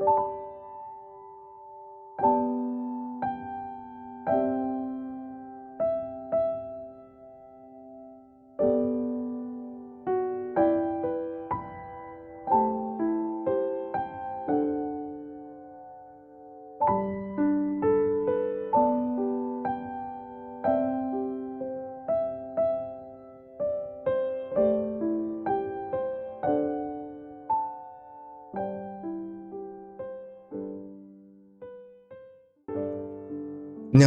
you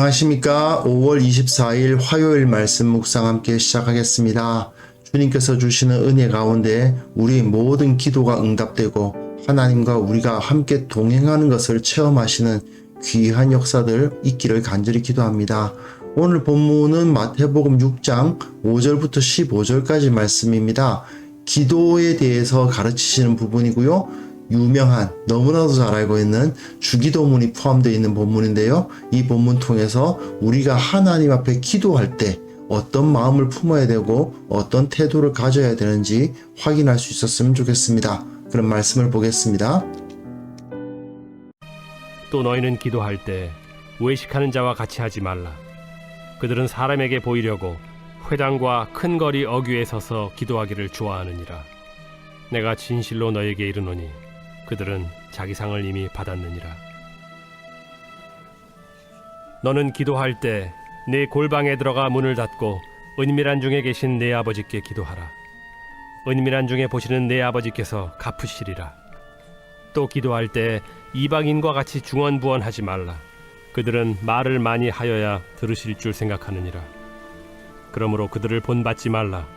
안녕하십니까. 5월 24일 화요일 말씀 묵상 함께 시작하겠습니다. 주님께서 주시는 은혜 가운데 우리 모든 기도가 응답되고 하나님과 우리가 함께 동행하는 것을 체험하시는 귀한 역사들 있기를 간절히 기도합니다. 오늘 본문은 마태복음 6장 5절부터 15절까지 말씀입니다. 기도에 대해서 가르치시는 부분이고요. 유명한 너무나도 잘 알고 있는 주기도문이 포함되어 있는 본문인데요. 이 본문 통해서 우리가 하나님 앞에 기도할 때 어떤 마음을 품어야 되고 어떤 태도를 가져야 되는지 확인할 수 있었으면 좋겠습니다. 그런 말씀을 보겠습니다. 또 너희는 기도할 때 외식하는 자와 같이 하지 말라. 그들은 사람에게 보이려고 회당과 큰 거리 어귀에 서서 기도하기를 좋아하느니라. 내가 진실로 너에게 이르노니 그들은 자기 상을 이미 받았느니라. 너는 기도할 때 내 골방에 들어가 문을 닫고 은밀한 중에 계신 내 아버지께 기도하라. 은밀한 중에 보시는 내 아버지께서 갚으시리라. 또 기도할 때 이방인과 같이 중언부언하지 말라. 그들은 말을 많이 하여야 들으실 줄 생각하느니라. 그러므로 그들을 본받지 말라.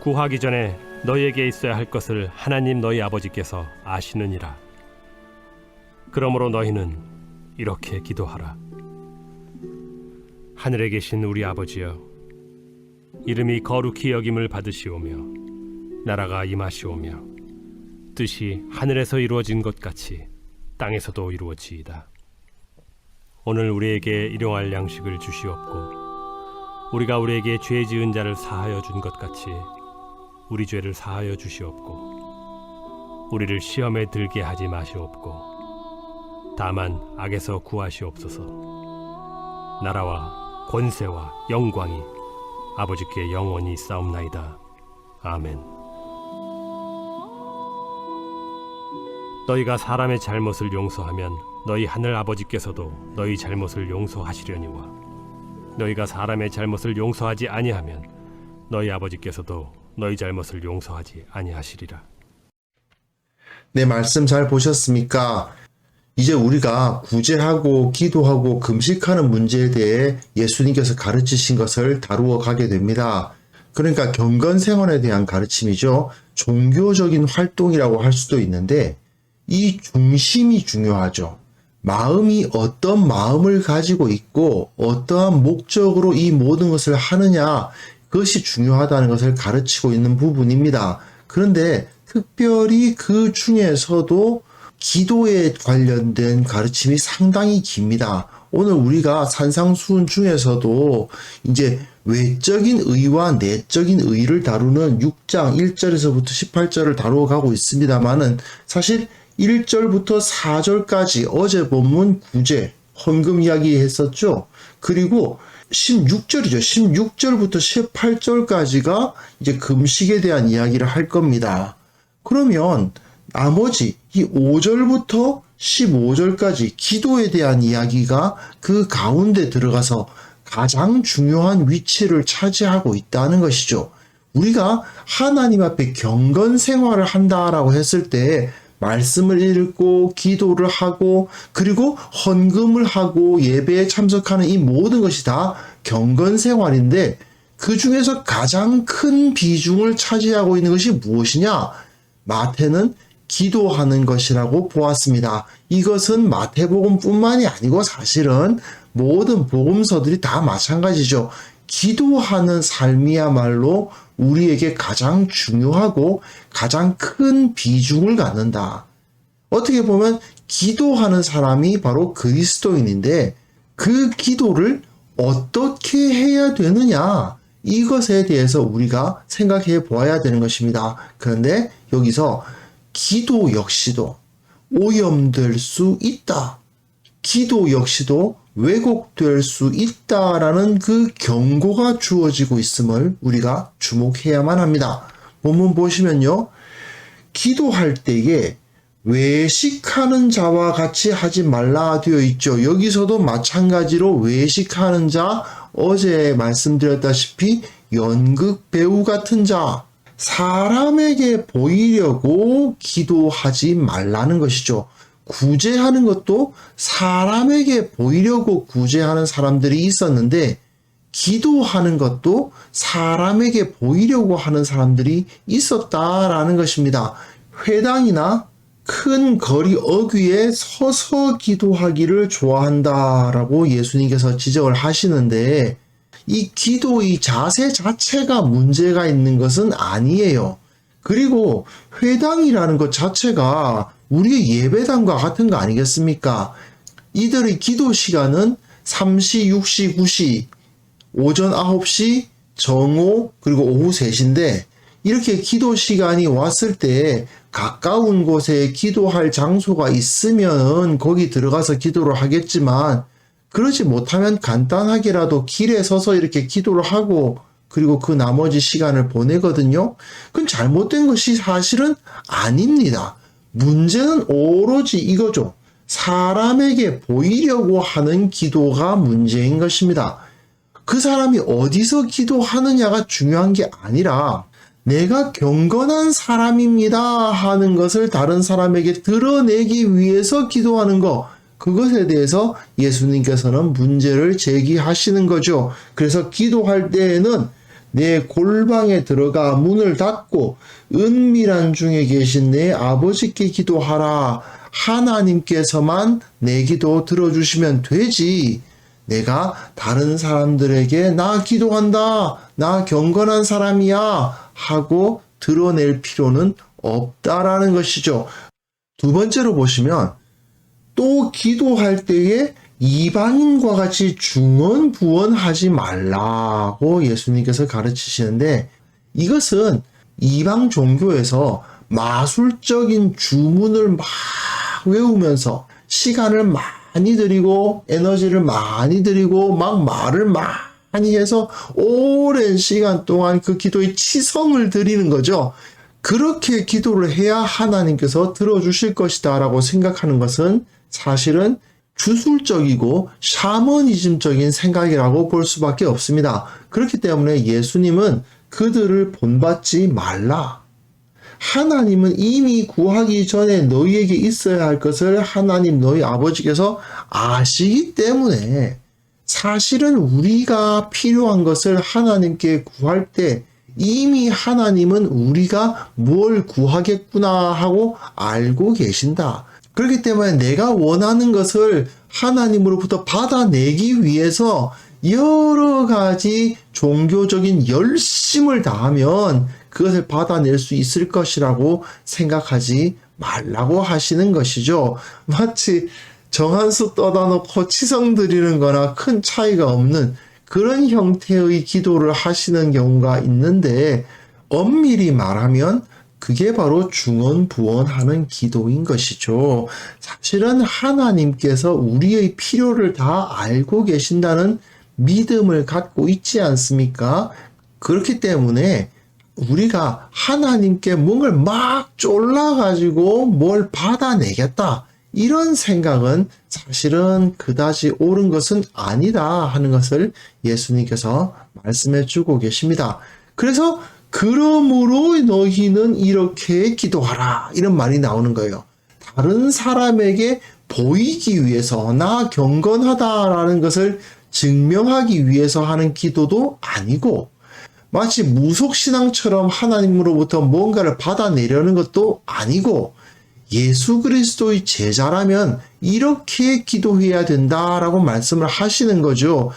구하기 전에 너희에게 있어야 할 것을 하나님 너희 아버지께서 아시느니라. 그러므로 너희는 이렇게 기도하라. 하늘에 계신 우리 아버지여, 이름이 거룩히 여김을 받으시오며, 나라가 임하시오며, 뜻이 하늘에서 이루어진 것 같이 땅에서도 이루어지이다. 오늘 우리에게 일용할 양식을 주시옵고 우리가 우리에게 죄 지은 자를 사하여 준 것 같이 우리 죄를 사하여 주시옵고 우리를 시험에 들게 하지 마시옵고 다만 악에서 구하시옵소서. 나라와 권세와 영광이 아버지께 영원히 싸움나이다. 아멘. 너희가 사람의 잘못을 용서하면 너희 하늘 아버지께서도 너희 잘못을 용서하시려니와 너희가 사람의 잘못을 용서하지 아니하면 너희 아버지께서도 너희 잘못을 용서하지 아니하시리라. 네, 말씀 잘 보셨습니까? 이제 우리가 구제하고 기도하고 금식하는 문제에 대해 예수님께서 가르치신 것을 다루어 가게 됩니다. 그러니까 경건 생활에 대한 가르침이죠. 종교적인 활동이라고 할 수도 있는데 이 중심이 중요하죠. 마음이 어떤 마음을 가지고 있고 어떠한 목적으로 이 모든 것을 하느냐 그것이 중요하다는 것을 가르치고 있는 부분입니다. 그런데 특별히 그 중에서도 기도에 관련된 가르침이 상당히 깁니다. 오늘 우리가 산상수훈 중에서도 이제 외적인 의와 내적인 의를 다루는 6장 1절에서부터 18절을 다루어 가고 있습니다만은 사실 1절부터 4절까지 어제 본문 구제, 헌금 이야기 했었죠. 그리고 16절이죠. 16절부터 18절까지가 이제 금식에 대한 이야기를 할 겁니다. 그러면 나머지 이 5절부터 15절까지 기도에 대한 이야기가 그 가운데 들어가서 가장 중요한 위치를 차지하고 있다는 것이죠. 우리가 하나님 앞에 경건 생활을 한다라고 했을 때 말씀을 읽고 기도를 하고 그리고 헌금을 하고 예배에 참석하는 이 모든 것이 다 경건 생활인데 그 중에서 가장 큰 비중을 차지하고 있는 것이 무엇이냐? 마태는 기도하는 것이라고 보았습니다. 이것은 마태복음뿐만이 아니고 사실은 모든 복음서들이 다 마찬가지죠. 기도하는 삶이야말로 우리에게 가장 중요하고 가장 큰 비중을 갖는다. 어떻게 보면 기도하는 사람이 바로 그리스도인인데 그 기도를 어떻게 해야 되느냐 이것에 대해서 우리가 생각해 보아야 되는 것입니다. 그런데 여기서 기도 역시도 오염될 수 있다. 기도 역시도 왜곡될 수 있다라는 그 경고가 주어지고 있음을 우리가 주목해야만 합니다. 본문 보시면요. 기도할 때에 외식하는 자와 같이 하지 말라 되어 있죠. 여기서도 마찬가지로 외식하는 자, 어제 말씀드렸다시피 연극 배우 같은 자, 사람에게 보이려고 기도하지 말라는 것이죠. 구제하는 것도 사람에게 보이려고 구제하는 사람들이 있었는데, 기도하는 것도 사람에게 보이려고 하는 사람들이 있었다라는 것입니다. 회당이나 큰 거리 어귀에 서서 기도하기를 좋아한다라고 예수님께서 지적을 하시는데 이 기도의 자세 자체가 문제가 있는 것은 아니에요. 그리고 회당이라는 것 자체가 우리의 예배당과 같은 거 아니겠습니까? 이들의 기도 시간은 3시, 6시, 9시, 오전 9시, 정오, 그리고 오후 3시인데, 이렇게 기도 시간이 왔을 때 가까운 곳에 기도할 장소가 있으면 거기 들어가서 기도를 하겠지만, 그러지 못하면 간단하게라도 길에 서서 이렇게 기도를 하고, 그리고 그 나머지 시간을 보내거든요. 그건 잘못된 것이 사실은 아닙니다. 문제는 오로지 이거죠. 사람에게 보이려고 하는 기도가 문제인 것입니다. 그 사람이 어디서 기도하느냐가 중요한 게 아니라 내가 경건한 사람입니다 하는 것을 다른 사람에게 드러내기 위해서 기도하는 것. 그것에 대해서 예수님께서는 문제를 제기하시는 거죠. 그래서 기도할 때에는 내 골방에 들어가 문을 닫고 은밀한 중에 계신 내 아버지께 기도하라. 하나님께서만 내 기도 들어주시면 되지. 내가 다른 사람들에게 나 기도한다. 나 경건한 사람이야. 하고 드러낼 필요는 없다라는 것이죠. 두 번째로 보시면 또 기도할 때에 이방인과 같이 중언부언하지 말라고 예수님께서 가르치시는데 이것은 이방 종교에서 마술적인 주문을 막 외우면서 시간을 많이 들이고 에너지를 많이 들이고 막 말을 많이 해서 오랜 시간 동안 그 기도에 치성을 드리는 거죠. 그렇게 기도를 해야 하나님께서 들어주실 것이다 라고 생각하는 것은 사실은 주술적이고 샤머니즘적인 생각이라고 볼 수밖에 없습니다. 그렇기 때문에 예수님은 그들을 본받지 말라. 하나님은 이미 구하기 전에 너희에게 있어야 할 것을 하나님 너희 아버지께서 아시기 때문에 사실은 우리가 필요한 것을 하나님께 구할 때 이미 하나님은 우리가 뭘 구하겠구나 하고 알고 계신다. 그렇기 때문에 내가 원하는 것을 하나님으로부터 받아내기 위해서 여러 가지 종교적인 열심을 다하면 그것을 받아낼 수 있을 것이라고 생각하지 말라고 하시는 것이죠. 마치 정한수 떠다 놓고 치성 드리는 거나 큰 차이가 없는 그런 형태의 기도를 하시는 경우가 있는데 엄밀히 말하면 그게 바로 중언부언하는 기도인 것이죠. 사실은 하나님께서 우리의 필요를 다 알고 계신다는 믿음을 갖고 있지 않습니까? 그렇기 때문에 우리가 하나님께 뭔가를 막 쫄라가지고 뭘 받아내겠다. 이런 생각은 사실은 그다지 옳은 것은 아니다 하는 것을 예수님께서 말씀해 주고 계십니다. 그래서 그러므로 너희는 이렇게 기도하라. 이런 말이 나오는 거예요. 다른 사람에게 보이기 위해서 나 경건하다라는 것을 증명하기 위해서 하는 기도도 아니고 마치 무속신앙처럼 하나님으로부터 뭔가를 받아내려는 것도 아니고 예수 그리스도의 제자라면 이렇게 기도해야 된다라고 말씀을 하시는 거죠.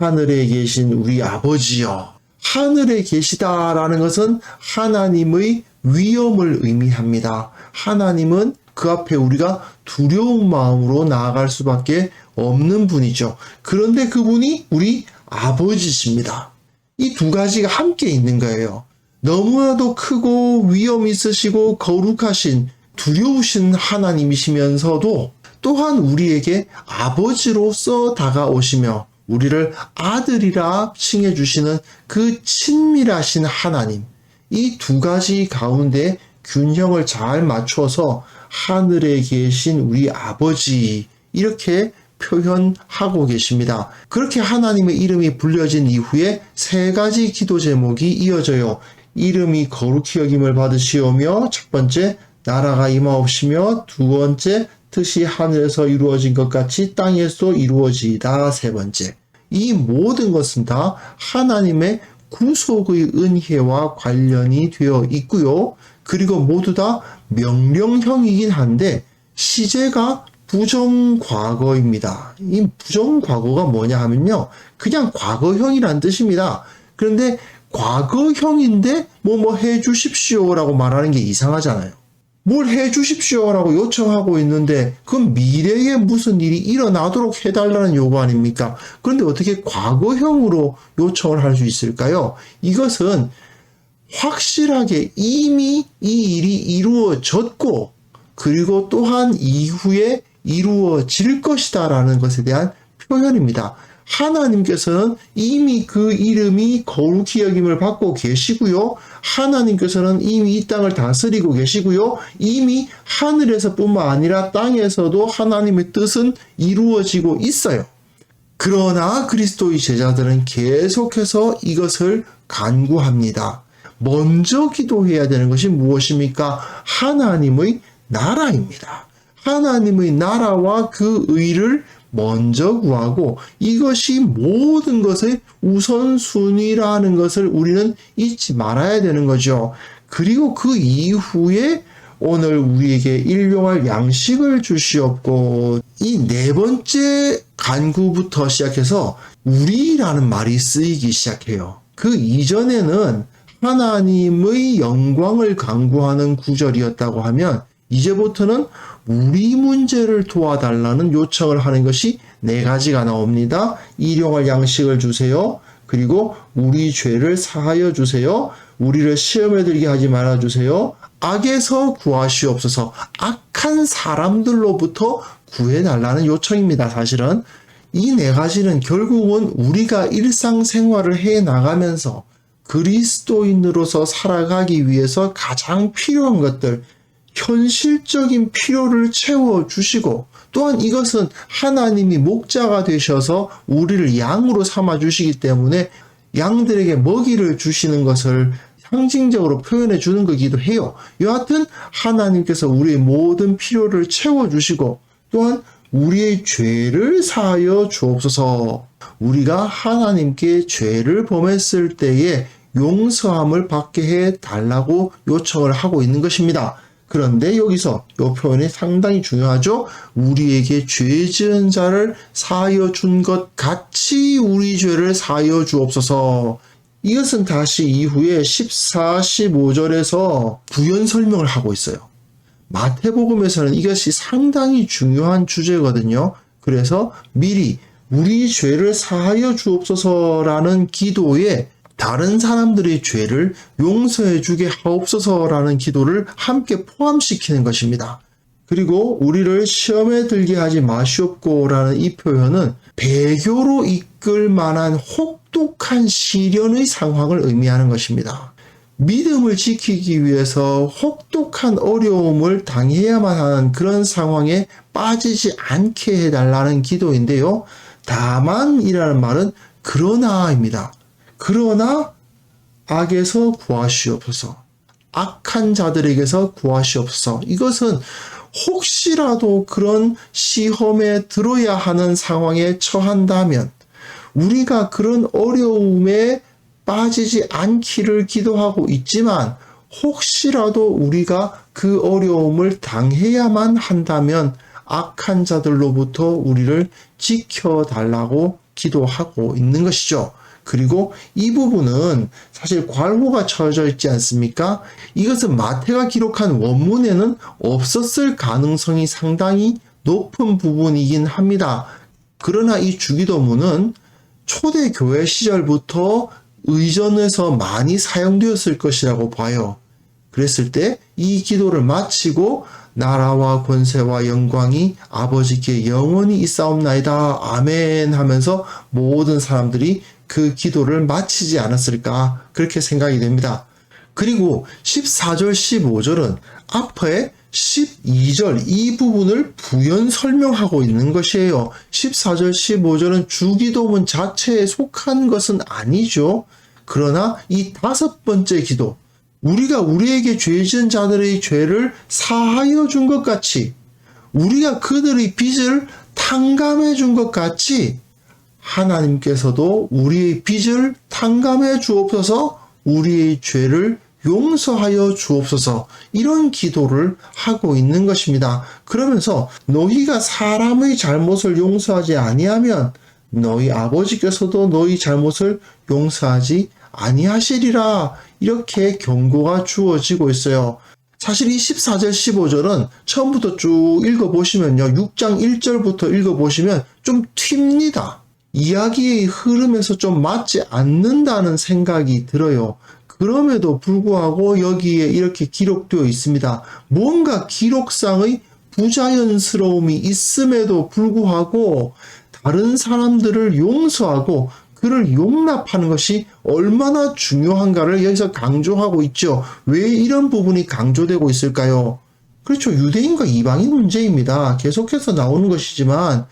하늘에 계신 우리 아버지여. 하늘에 계시다라는 것은 하나님의 위엄을 의미합니다. 하나님은 그 앞에 우리가 두려운 마음으로 나아갈 수밖에 없는 분이죠. 그런데 그분이 우리 아버지십니다. 이 두 가지가 함께 있는 거예요. 너무나도 크고 위험 있으시고 거룩하신 두려우신 하나님이시면서도 또한 우리에게 아버지로서 다가오시며 우리를 아들이라 칭해 주시는 그 친밀하신 하나님. 이 두 가지 가운데 균형을 잘 맞춰서 하늘에 계신 우리 아버지 이렇게 표현하고 계십니다. 그렇게 하나님의 이름이 불려진 이후에 세 가지 기도 제목이 이어져요. 이름이 거룩히 여김을 받으시오며 첫 번째 나라가 임하옵시며 두 번째 뜻이 하늘에서 이루어진 것 같이 땅에서 이루어지이다 세 번째 이 모든 것은 다 하나님의 구속의 은혜와 관련이 되어 있고요. 그리고 모두 다 명령형이긴 한데 시제가 부정과거입니다. 이 부정과거가 뭐냐 하면요. 그냥 과거형이란 뜻입니다. 그런데 과거형인데 뭐뭐 해주십시오라고 말하는 게 이상하잖아요. 뭘 해주십시오라고 요청하고 있는데 그건 미래에 무슨 일이 일어나도록 해달라는 요구 아닙니까? 그런데 어떻게 과거형으로 요청을 할 수 있을까요? 이것은 확실하게 이미 이 일이 이루어졌고 그리고 또한 이후에 이루어질 것이다라는 것에 대한 표현입니다. 하나님께서는 이미 그 이름이 거룩히 여김을 받고 계시고요. 하나님께서는 이미 이 땅을 다스리고 계시고요. 이미 하늘에서뿐만 아니라 땅에서도 하나님의 뜻은 이루어지고 있어요. 그러나 그리스도의 제자들은 계속해서 이것을 간구합니다. 먼저 기도해야 되는 것이 무엇입니까? 하나님의 나라입니다. 하나님의 나라와 그 의를 먼저 구하고 이것이 모든 것의 우선순위라는 것을 우리는 잊지 말아야 되는 거죠. 그리고 그 이후에 오늘 우리에게 일용할 양식을 주시옵고 이 네 번째 간구부터 시작해서 우리라는 말이 쓰이기 시작해요. 그 이전에는 하나님의 영광을 강구하는 구절이었다고 하면 이제부터는 우리 문제를 도와달라는 요청을 하는 것이 네 가지가 나옵니다. 일용할 양식을 주세요. 그리고 우리 죄를 사하여 주세요. 우리를 시험에 들게 하지 말아 주세요. 악에서 구하시옵소서. 악한 사람들로부터 구해 달라는 요청입니다. 사실은 이 네 가지는 결국은 우리가 일상생활을 해 나가면서 그리스도인으로서 살아가기 위해서 가장 필요한 것들, 현실적인 필요를 채워주시고, 또한 이것은 하나님이 목자가 되셔서 우리를 양으로 삼아 주시기 때문에 양들에게 먹이를 주시는 것을 상징적으로 표현해 주는 거기도 해요. 여하튼 하나님께서 우리의 모든 필요를 채워 주시고, 또한 우리의 죄를 사하여 주옵소서. 우리가 하나님께 죄를 범했을 때에 용서함을 받게 해 달라고 요청을 하고 있는 것입니다. 그런데 여기서 이 표현이 상당히 중요하죠. 우리에게 죄 지은 자를 사하여 준 것 같이 우리 죄를 사하여 주옵소서. 이것은 다시 이후에 14, 15절에서 부연 설명을 하고 있어요. 마태복음에서는 이것이 상당히 중요한 주제거든요. 그래서 미리 우리 죄를 사하여 주옵소서라는 기도에 다른 사람들의 죄를 용서해 주게 하옵소서라는 기도를 함께 포함시키는 것입니다. 그리고 우리를 시험에 들게 하지 마시옵고라는 이 표현은 배교로 이끌 만한 혹독한 시련의 상황을 의미하는 것입니다. 믿음을 지키기 위해서 혹독한 어려움을 당해야만 하는 그런 상황에 빠지지 않게 해달라는 기도인데요. 다만이라는 말은 그러나입니다. 그러나 악에서 구하시옵소서. 악한 자들에게서 구하시옵소서. 이것은 혹시라도 그런 시험에 들어야 하는 상황에 처한다면 우리가 그런 어려움에 빠지지 않기를 기도하고 있지만 혹시라도 우리가 그 어려움을 당해야만 한다면 악한 자들로부터 우리를 지켜달라고 기도하고 있는 것이죠. 그리고 이 부분은 사실 괄호가 쳐져 있지 않습니까? 이것은 마태가 기록한 원문에는 없었을 가능성이 상당히 높은 부분이긴 합니다. 그러나 이 주기도문은 초대교회 시절부터 의전에서 많이 사용되었을 것이라고 봐요. 그랬을 때 이 기도를 마치고 나라와 권세와 영광이 아버지께 영원히 있사옵나이다. 아멘 하면서 모든 사람들이 그 기도를 마치지 않았을까 그렇게 생각이 됩니다. 그리고 14절 15절은 앞에 12절 이 부분을 부연 설명하고 있는 것이에요. 14절 15절은 주기도문 자체에 속한 것은 아니죠. 그러나 이 다섯 번째 기도 우리가 우리에게 죄 지은 자들의 죄를 사하여 준 것 같이 우리가 그들의 빚을 탕감해 준 것 같이 하나님께서도 우리의 빚을 탕감해 주옵소서 우리의 죄를 용서하여 주옵소서 이런 기도를 하고 있는 것입니다. 그러면서 너희가 사람의 잘못을 용서하지 아니하면 너희 아버지께서도 너희 잘못을 용서하지 아니하시리라 이렇게 경고가 주어지고 있어요. 사실 이 14절 15절은 처음부터 쭉 읽어보시면요. 6장 1절부터 읽어보시면 좀 튑니다. 이야기의 흐름에서 좀 맞지 않는다는 생각이 들어요. 그럼에도 불구하고 여기에 이렇게 기록되어 있습니다. 뭔가 기록상의 부자연스러움이 있음에도 불구하고 다른 사람들을 용서하고 그를 용납하는 것이 얼마나 중요한가를 여기서 강조하고 있죠. 왜 이런 부분이 강조되고 있을까요? 그렇죠. 유대인과 이방인 문제입니다. 계속해서 나오는 것이지만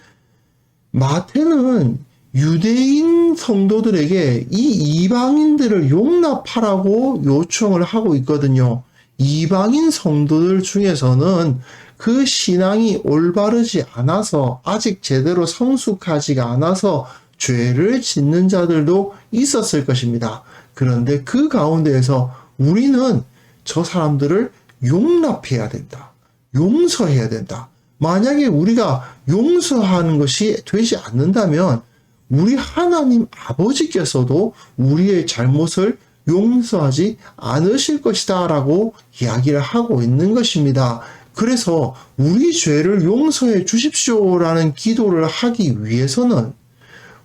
마태는 유대인 성도들에게 이 이방인들을 용납하라고 요청을 하고 있거든요. 이방인 성도들 중에서는 그 신앙이 올바르지 않아서 아직 제대로 성숙하지가 않아서 죄를 짓는 자들도 있었을 것입니다. 그런데 그 가운데에서 우리는 저 사람들을 용납해야 된다. 용서해야 된다. 만약에 우리가 용서하는 것이 되지 않는다면 우리 하나님 아버지께서도 우리의 잘못을 용서하지 않으실 것이다 라고 이야기를 하고 있는 것입니다. 그래서 우리 죄를 용서해 주십시오 라는 기도를 하기 위해서는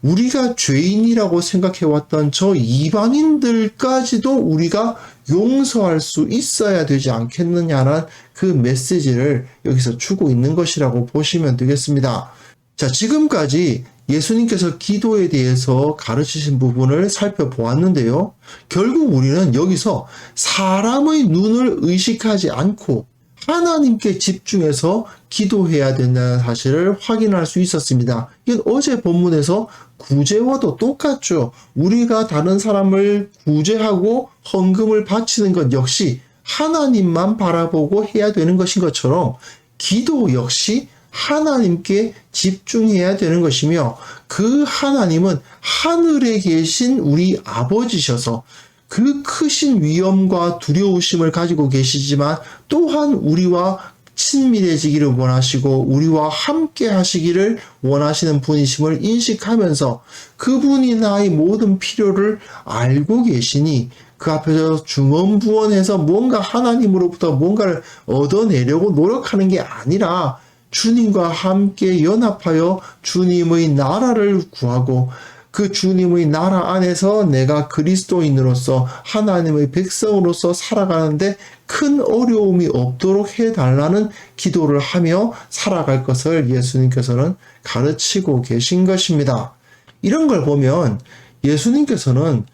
우리가 죄인이라고 생각해왔던 저 이방인들까지도 우리가 용서할 수 있어야 되지 않겠느냐는 그 메시지를 여기서 주고 있는 것이라고 보시면 되겠습니다. 자, 지금까지 예수님께서 기도에 대해서 가르치신 부분을 살펴보았는데요. 결국 우리는 여기서 사람의 눈을 의식하지 않고 하나님께 집중해서 기도해야 된다는 사실을 확인할 수 있었습니다. 이건 어제 본문에서 구제와도 똑같죠. 우리가 다른 사람을 구제하고 헌금을 바치는 것 역시 하나님만 바라보고 해야 되는 것인 것처럼 기도 역시 하나님께 집중해야 되는 것이며 그 하나님은 하늘에 계신 우리 아버지셔서 그 크신 위엄과 두려우심을 가지고 계시지만 또한 우리와 친밀해지기를 원하시고 우리와 함께 하시기를 원하시는 분이심을 인식하면서 그분이 나의 모든 필요를 알고 계시니 그 앞에서 중언부언해서 뭔가 하나님으로부터 뭔가를 얻어내려고 노력하는 게 아니라 주님과 함께 연합하여 주님의 나라를 구하고 그 주님의 나라 안에서 내가 그리스도인으로서 하나님의 백성으로서 살아가는데 큰 어려움이 없도록 해달라는 기도를 하며 살아갈 것을 예수님께서는 가르치고 계신 것입니다. 이런 걸 보면 예수님께서는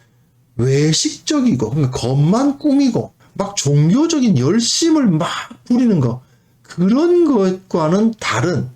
외식적이고 그러니까 겉만 꾸미고 막 종교적인 열심을 막 부리는 것 그런 것과는 다른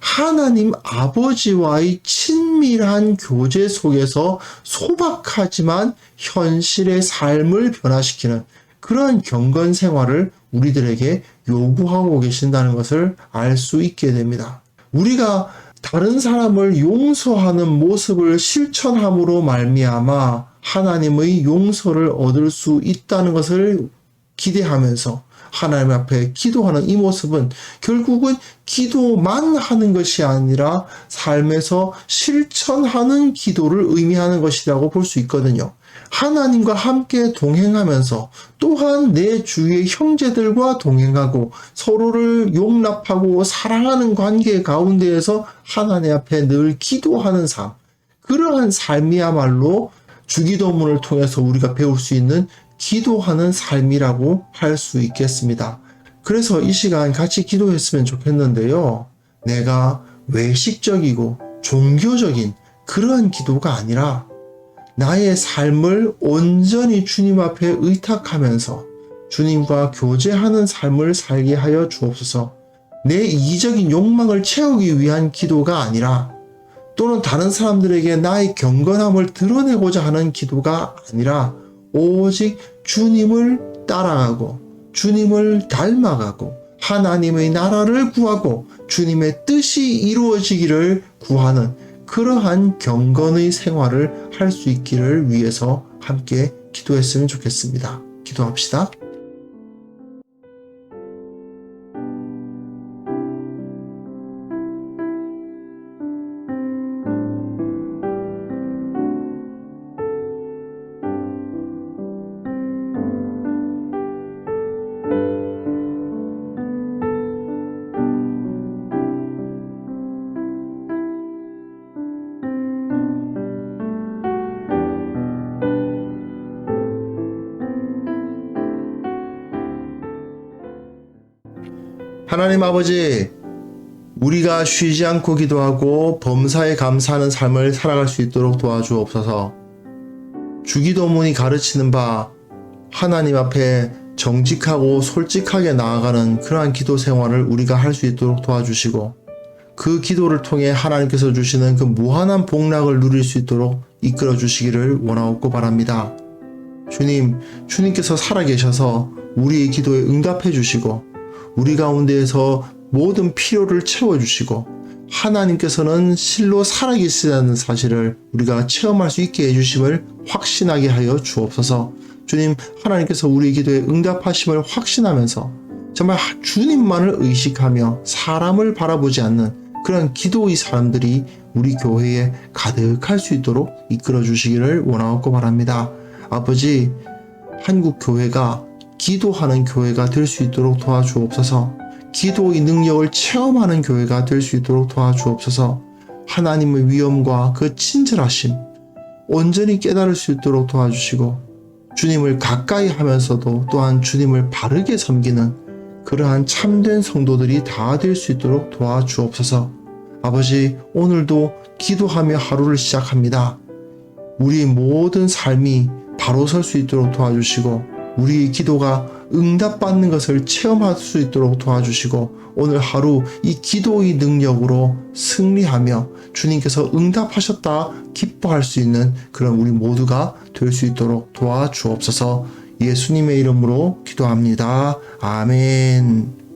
하나님 아버지와의 친밀한 교제 속에서 소박하지만 현실의 삶을 변화시키는 그러한 경건 생활을 우리들에게 요구하고 계신다는 것을 알 수 있게 됩니다. 우리가 다른 사람을 용서하는 모습을 실천함으로 말미암아 하나님의 용서를 얻을 수 있다는 것을 기대하면서 하나님 앞에 기도하는 이 모습은 결국은 기도만 하는 것이 아니라 삶에서 실천하는 기도를 의미하는 것이라고 볼 수 있거든요. 하나님과 함께 동행하면서 또한 내 주위의 형제들과 동행하고 서로를 용납하고 사랑하는 관계 가운데에서 하나님 앞에 늘 기도하는 삶. 그러한 삶이야말로 주기도문을 통해서 우리가 배울 수 있는 기도하는 삶이라고 할 수 있겠습니다. 그래서 이 시간 같이 기도했으면 좋겠는데요. 내가 외식적이고 종교적인 그러한 기도가 아니라 나의 삶을 온전히 주님 앞에 의탁하면서 주님과 교제하는 삶을 살게 하여 주옵소서. 내 이기적인 욕망을 채우기 위한 기도가 아니라 또는 다른 사람들에게 나의 경건함을 드러내고자 하는 기도가 아니라 오직 주님을 따라가고 주님을 닮아가고 하나님의 나라를 구하고 주님의 뜻이 이루어지기를 구하는 그러한 경건의 생활을 할 수 있기를 위해서 함께 기도했으면 좋겠습니다. 기도합시다. 하나님 아버지, 우리가 쉬지 않고 기도하고 범사에 감사하는 삶을 살아갈 수 있도록 도와주옵소서. 주기도문이 가르치는 바 하나님 앞에 정직하고 솔직하게 나아가는 그러한 기도 생활을 우리가 할 수 있도록 도와주시고 그 기도를 통해 하나님께서 주시는 그 무한한 복락을 누릴 수 있도록 이끌어 주시기를 원하옵고 바랍니다. 주님, 주님께서 살아계셔서 우리의 기도에 응답해 주시고 우리 가운데에서 모든 필요를 채워주시고 하나님께서는 실로 살아계시다는 사실을 우리가 체험할 수 있게 해주심을 확신하게 하여 주옵소서. 주님, 하나님께서 우리 기도에 응답하심을 확신하면서 정말 주님만을 의식하며 사람을 바라보지 않는 그런 기도의 사람들이 우리 교회에 가득할 수 있도록 이끌어 주시기를 원하옵고 바랍니다. 아버지, 한국 교회가 기도하는 교회가 될 수 있도록 도와주옵소서. 기도의 능력을 체험하는 교회가 될 수 있도록 도와주옵소서. 하나님의 위엄과 그 친절하심 온전히 깨달을 수 있도록 도와주시고 주님을 가까이 하면서도 또한 주님을 바르게 섬기는 그러한 참된 성도들이 다 될 수 있도록 도와주옵소서. 아버지, 오늘도 기도하며 하루를 시작합니다. 우리 모든 삶이 바로 설 수 있도록 도와주시고 우리의 기도가 응답받는 것을 체험할 수 있도록 도와주시고 오늘 하루 이 기도의 능력으로 승리하며 주님께서 응답하셨다 기뻐할 수 있는 그런 우리 모두가 될 수 있도록 도와주옵소서 예수님의 이름으로 기도합니다. 아멘.